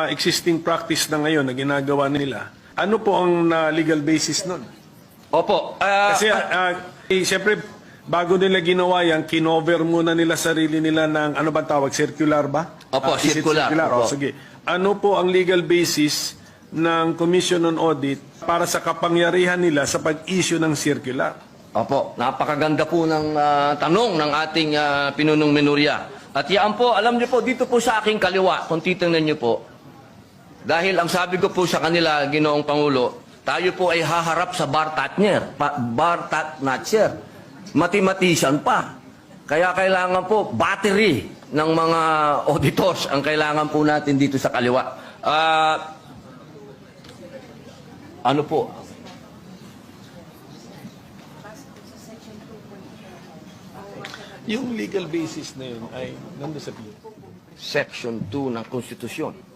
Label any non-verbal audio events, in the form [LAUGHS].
uh, existing practice na ngayon na ginagawa nila, ano po ang uh, legal basis nun? Opo. ah, Kasi, uh, eh, siyempre, bago nila ginawa yan, kinover muna nila sarili nila ng, ano ba tawag, circular ba? Opo, Ah, is it circular. O, Opo. sige. Ano po ang legal basis ng Commission on Audit para sa kapangyarihan nila sa pag-issue ng circular? Opo, napakaganda po ng ah, tanong ng ating ah, pinunong menorya. At yan po, alam niyo po, dito po sa aking kaliwa, kung titingnan niyo po, dahil ang sabi ko po sa kanila, Ginoong Pangulo, tayo po ay haharap sa bar tatner, pa, bar tatnatcher, mathematician pa. Kaya kailangan po battery ng mga [LAUGHS] auditors ang kailangan po natin dito sa kaliwa. Ah, ano po? Yung legal basis na yun ay nandun sa. Section 2 ng Konstitusyon.